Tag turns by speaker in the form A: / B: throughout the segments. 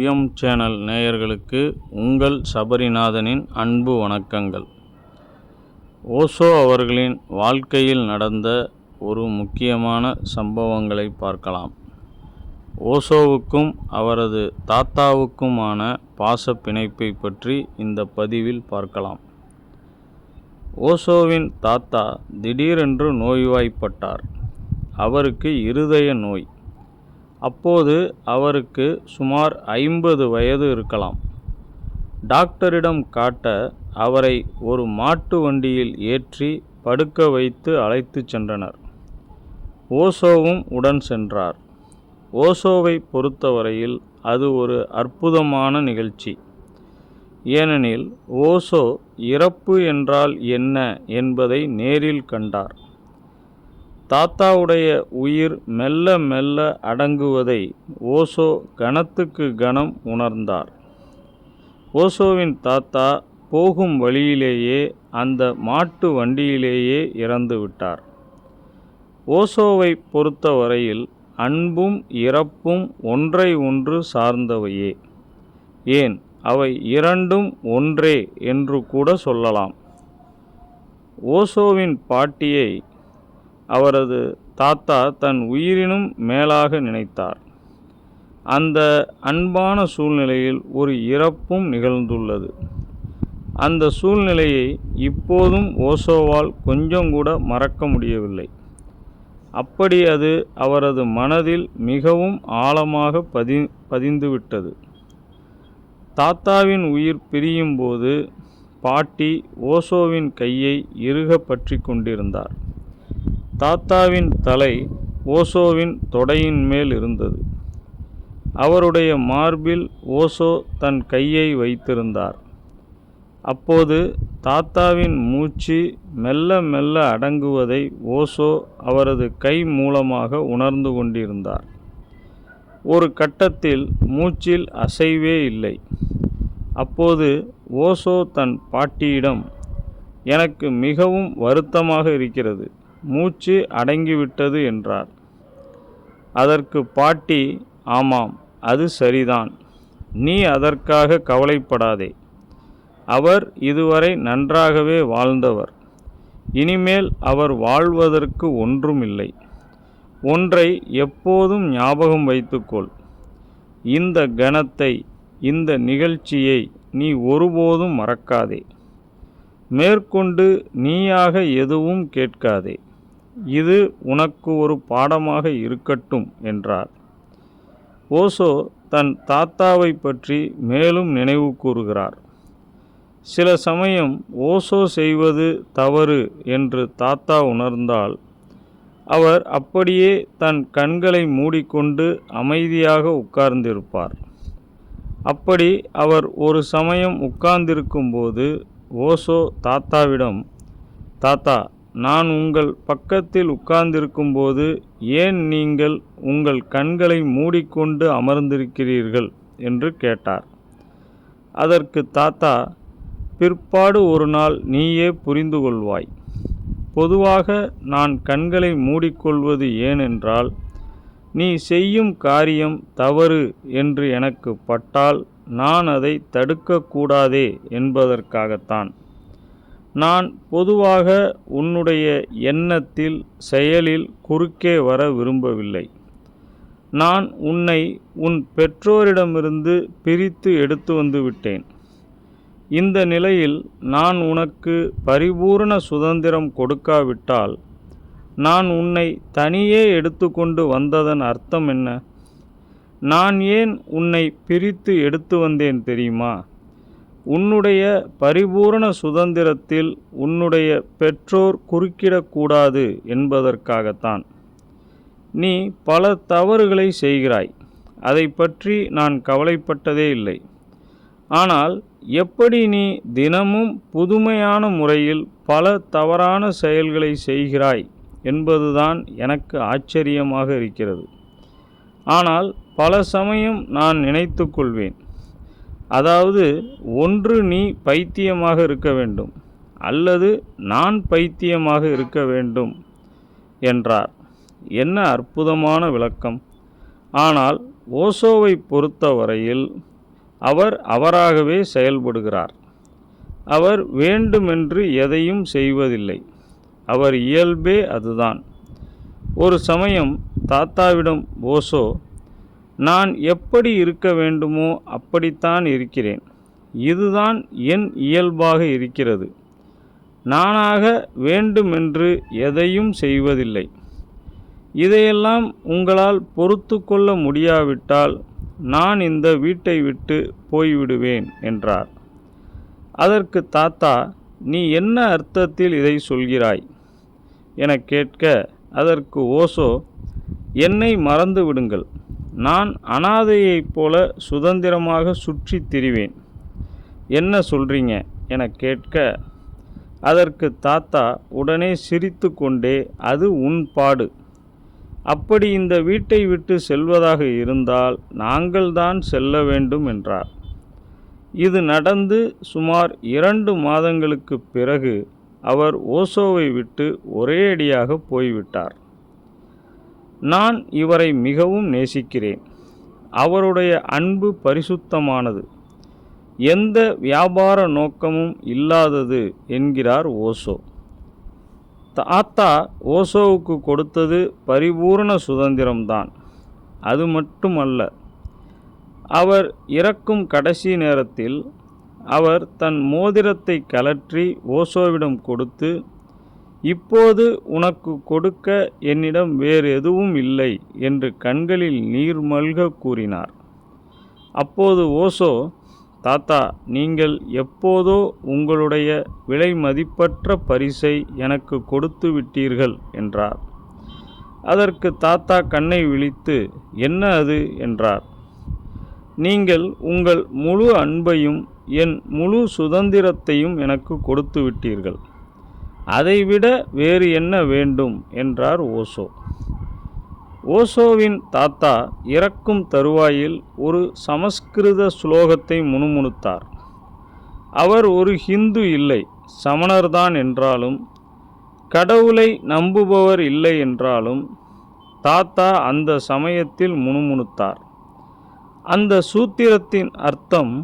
A: PM channel நேயர்களுக்கு உங்கள் சபரிநாதனின் அன்பு வணக்கங்கள். ஓசோ அவர்களின் வாழ்க்கையில் நடந்த ஒரு முக்கியமான சம்பவங்களை பார்க்கலாம். ஓசோவுக்கும் அவரது தாத்தாவுக்குமான பாச பிணைப்பை பற்றி இந்த பதிவில் பார்க்கலாம். ஓசோவின் தாத்தா திடீரென்று நோய்வாய்ப்பட்டார். அவருக்கு இருதய நோய். அப்போது அவருக்கு சுமார் ஐம்பது வயது இருக்கலாம். டாக்டரிடம் காட்ட அவரை ஒரு மாட்டு வண்டியில் ஏற்றி படுக்க வைத்து அழைத்துச் சென்றனர். ஓசோவும் உடன் சென்றார். ஓசோவை பொறுத்தவரையில் அது ஒரு அற்புதமான நிகழ்ச்சி. ஏனெனில் ஓசோ இறப்பு என்றால் என்ன என்பதை நேரில் கண்டார். தாத்தாவுடைய உயிர் மெல்ல மெல்ல அடங்குவதை ஓசோ கணத்துக்கு கணம் உணர்ந்தார். ஓசோவின் தாத்தா போகும் வழியிலேயே அந்த மாட்டு வண்டியிலேயே இறந்து விட்டார். ஓசோவை பொறுத்தவரையில் அன்பும் இறப்பும் ஒன்றை ஒன்று சார்ந்தவையே. ஏன்? அவை இரண்டும் ஒன்றே என்று கூட சொல்லலாம். ஓசோவின் பாட்டியை அவரது தாத்தா தன் உயிரினும் மேலாக நினைத்தார். அந்த அன்பான சூழ்நிலையில் ஒரு இறப்பும் நிகழ்ந்துள்ளது. அந்த சூழ்நிலையை இப்போதும் ஓசோவால் கொஞ்சம் கூட மறக்க முடியவில்லை. அப்படி அது அவரது மனதில் மிகவும் ஆழமாக பதி பதிந்துவிட்டது. தாத்தாவின் உயிர் பிரியும்போது பாட்டி ஓசோவின் கையை இறுக பற்றி கொண்டிருந்தார். தாத்தாவின் தலை ஓசோவின் தொடையின் மேல் இருந்தது. அவருடைய மார்பில் ஓசோ தன் கையை வைத்திருந்தார். அப்போது தாத்தாவின் மூச்சு மெல்ல மெல்ல அடங்குவதை ஓசோ அவரது கை மூலமாக உணர்ந்து கொண்டிருந்தார். ஒரு கட்டத்தில் மூச்சில் அசைவே இல்லை. அப்போது ஓசோ தன் பாட்டியிடம் எனக்கு மிகவும் வருத்தமாக இருக்கிறது. மூச்சு அடங்கிவிட்டது என்றார். அதற்கு பாட்டி ஆமாம் அது சரிதான். நீ அதற்காக கவலைப்படாதே. அவர் இதுவரை நன்றாகவே வாழ்ந்தவர். இனிமேல் அவர் வாழ்வதற்கு ஒன்றுமில்லை. ஒன்றை எப்போதும் ஞாபகம் வைத்துக்கொள். இந்த கணத்தை இந்த நிகழ்ச்சியை நீ ஒருபோதும் மறக்காதே. மேற்கொண்டு நீயாக எதுவும் கேட்காதே. இது உனக்கு ஒரு பாடமாக இருக்கட்டும் என்றார். ஓசோ தன் தாத்தாவை பற்றி மேலும் நினைவு கூறுகிறார். சில சமயம் ஓசோ செய்வது தவறு என்று தாத்தா உணர்ந்தால் அவர் அப்படியே தன் கண்களை மூடிக்கொண்டு அமைதியாக உட்கார்ந்திருப்பார். அப்படி அவர் ஒரு சமயம் உட்கார்ந்திருக்கும்போது ஓசோ தாத்தாவிடம் தாத்தா நான் உங்கள் பக்கத்தில் உட்கார்ந்திருக்கும்போது ஏன் நீங்கள் உங்கள் கண்களை மூடிக்கொண்டு அமர்ந்திருக்கிறீர்கள்? என்று கேட்டார். அதற்கு தாத்தா பிற்பாடு ஒரு நாள் நீயே புரிந்து கொள்வாய். பொதுவாக நான் கண்களை மூடிக்கொள்வது ஏனென்றால் நீ செய்யும் காரியம் தவறு என்று எனக்கு பட்டால் நான் அதை தடுக்கக்கூடாதே என்பதற்காகத்தான். நான் பொதுவாக உன்னுடைய எண்ணத்தில் செயலில் குறுக்கே வர விரும்பவில்லை. நான் உன்னை உன் பெற்றோரிடமிருந்து பிரித்து எடுத்து வந்து விட்டேன். இந்த நிலையில் நான் உனக்கு பரிபூரண சுதந்திரம் கொடுக்காவிட்டால் நான் உன்னை தனியே எடுத்துக்கொண்டு வந்ததன் அர்த்தம் என்ன? நான் ஏன் உன்னை பிரித்து எடுத்து வந்தேன் தெரியுமா? உன்னுடைய பரிபூரண சுதந்திரத்தில் உன்னுடைய பெற்றோர் குறுக்கிடக்கூடாது என்பதற்காகத்தான். நீ பல தவறுகளை செய்கிறாய். அதை பற்றி நான் கவலைப்பட்டதே இல்லை. ஆனால் எப்படி நீ தினமும் புதுமையான முறையில் பல தவறான செயல்களை செய்கிறாய் என்பதுதான் எனக்கு ஆச்சரியமாக இருக்கிறது. ஆனால் பல சமயம் நான் நினைத்து கொள்வேன். அதாவது ஒன்று நீ பைத்தியமாக இருக்க வேண்டும் அல்லது நான் பைத்தியமாக இருக்க வேண்டும் என்றார். என்ன அற்புதமான விளக்கம். ஆனால் ஓசோவை பொறுத்தவரையில் அவர் அவராகவே செயல்படுகிறார். அவர் வேண்டுமென்று எதையும் செய்வதில்லை. அவர் இயல்பே அதுதான். ஒரு சமயம் தாத்தாவிடம் ஓசோ நான் எப்படி இருக்க வேண்டுமோ அப்படித்தான் இருக்கிறேன். இதுதான் என் இயல்பாக இருக்கிறது. நானாக வேண்டுமென்று எதையும் செய்வதில்லை. இதையெல்லாம் உங்களால் பொறுத்து கொள்ள முடியாவிட்டால் நான் இந்த வீட்டை விட்டு போய்விடுவேன் என்றார். அதற்கு தாத்தா நீ என்ன அர்த்தத்தில் இதை சொல்கிறாய்? என கேட்க அதற்கு ஓசோ என்னை மறந்து விடுங்கள். நான் அனாதையைப் போல சுதந்திரமாக சுற்றி திரிவேன். என்ன சொல்கிறீங்க என கேட்க அதற்கு தாத்தா உடனே சிரித்து கொண்டே அது உன் பாடு. அப்படி இந்த வீட்டை விட்டு செல்வதாக இருந்தால் நாங்கள்தான் செல்ல வேண்டும் என்றார். இது நடந்து சுமார் இரண்டு மாதங்களுக்கு பிறகு அவர் ஓசோவை விட்டு ஒரேயடியாக போய்விட்டார். நான் இவரை மிகவும் நேசிக்கிறேன். அவருடைய அன்பு பரிசுத்தமானது. எந்த வியாபார நோக்கமும் இல்லாதது என்கிறார் ஓசோ. தாத்தா ஓசோவுக்கு கொடுத்தது பரிபூரண சுதந்திரம்தான். அது மட்டுமல்ல அவர் இறக்கும் கடைசி நேரத்தில் அவர் தன் மோதிரத்தை கலற்றி ஓசோவிடம் கொடுத்து இப்போது உனக்கு கொடுக்க என்னிடம் வேறு எதுவும் இல்லை என்று கண்களில் நீர் மல்க கூறினார். அப்போது ஓசோ தாத்தா நீங்கள் எப்போதோ உங்களுடைய விலை மதிப்பற்ற பரிசை எனக்கு கொடுத்து விட்டீர்கள் என்றார். அதற்கு தாத்தா கண்ணை விழித்து என்ன அது? என்றார். நீங்கள் உங்கள் முழு அன்பையும் என் முழு சுதந்திரத்தையும் எனக்கு கொடுத்து விட்டீர்கள். அதைவிட வேறு என்ன வேண்டும்? என்றார் ஓசோ. ஓசோவின் தாத்தா இறக்கும் தருவாயில் ஒரு சமஸ்கிருத ஸ்லோகத்தை முணுமுணுத்தார். அவர் ஒரு ஹிந்து இல்லை சமணர்தான் என்றாலும் கடவுளை நம்புபவர் இல்லை என்றாலும் தாத்தா அந்த சமயத்தில் முணுமுணுத்தார். அந்த சூத்திரத்தின் அர்த்தம்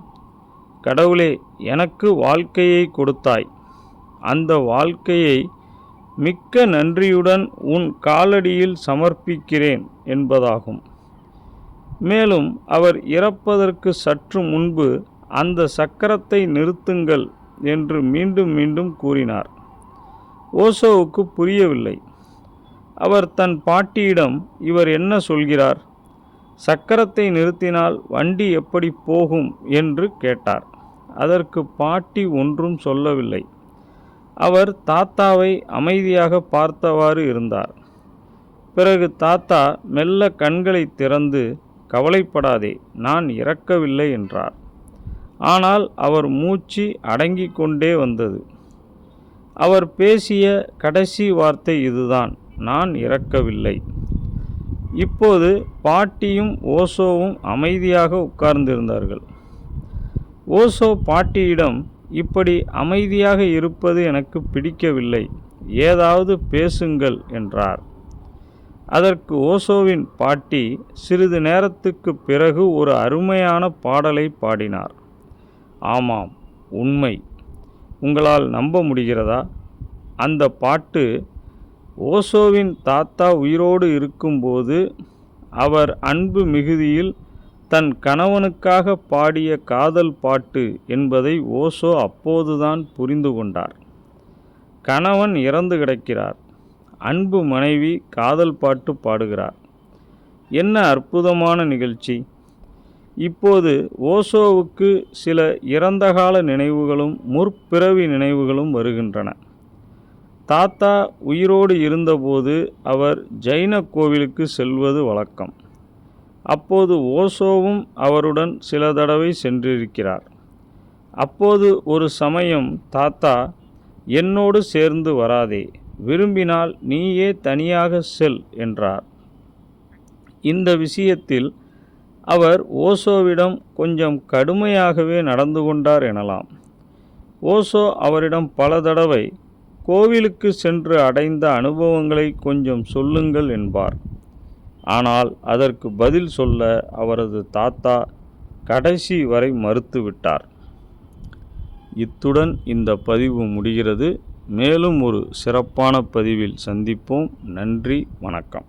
A: கடவுளே எனக்கு வாழ்க்கையை கொடுத்தாய். அந்த வாழ்க்கையை மிக்க நன்றியுடன் உன் காலடியில் சமர்ப்பிக்கிறேன் என்பதாகும். மேலும் அவர் இறப்பதற்கு சற்று முன்பு அந்த சக்கரத்தை நிறுத்துங்கள் என்று மீண்டும் மீண்டும் கூறினார். ஓசோவுக்கு புரியவில்லை. அவர் தன் பாட்டியிடம் இவர் என்ன சொல்கிறார்? சக்கரத்தை நிறுத்தினால் வண்டி எப்படி போகும் என்று கேட்டார். அதற்கு பாட்டி ஒன்றும் சொல்லவில்லை. அவர் தாத்தாவை அமைதியாக பார்த்தவாறு இருந்தார். பிறகு தாத்தா மெல்ல கண்களை திறந்து கவலைப்படாதே நான் இறக்கவில்லை என்றார். ஆனால் அவர் மூச்சு அடங்கிக் கொண்டே வந்தது. அவர் பேசிய கடைசி வார்த்தை இதுதான் நான் இறக்கவில்லை இப்போது பாட்டியும் ஓசோவும் அமைதியாக உட்கார்ந்திருந்தார்கள். ஓசோ பாட்டியிடம் இப்படி அமைதியாக இருப்பது எனக்கு பிடிக்கவில்லை. ஏதாவது பேசுங்கள் என்றார். அதற்கு ஓசோவின் பாட்டி சிறிது நேரத்துக்கு பிறகு ஒரு அருமையான பாடலை பாடினார். ஆமாம் உண்மை. உங்களால் நம்ப முடிகிறதா? அந்த பாட்டு ஓசோவின் தாத்தா உயிரோடு இருக்கும்போது அவர் அன்பு மிகுதியில் தன் கணவனுக்காக பாடிய காதல் பாட்டு என்பதை ஓசோ அப்போதுதான் புரிந்து கொண்டார். கணவன் இறந்து கிடக்கிறார். அன்பு மனைவி காதல் பாட்டு பாடுகிறார். என்ன அற்புதமான நிகழ்ச்சி. இப்போது ஓசோவுக்கு சில இறந்தகால நினைவுகளும் முற்பிறவி நினைவுகளும் வருகின்றன. தாத்தா உயிரோடு இருந்தபோது அவர் ஜைன கோவிலுக்கு செல்வது வழக்கம். அப்போது ஓசோவும் அவருடன் சில தடவை சென்றிருக்கிறார். அப்போது ஒரு சமயம் தாத்தா என்னோடு சேர்ந்து வராதே விரும்பினால் நீயே தனியாக செல் என்றார். இந்த விஷயத்தில் அவர் ஓசோவிடம் கொஞ்சம் கடுமையாகவே நடந்து கொண்டார் எனலாம். ஓசோ அவரிடம் பல தடவை கோவிலுக்கு சென்று அடைந்த அனுபவங்களை கொஞ்சம் சொல்லுங்கள் என்பார். ஆனால் அதற்கு பதில் சொல்ல அவரது தாத்தா கடைசி வரை மறுத்துவிட்டார் இத்துடன் இந்த பதிவு முடிகிறது. மேலும் ஒரு சிறப்பான பதிவில் சந்திப்போம். நன்றி வணக்கம்.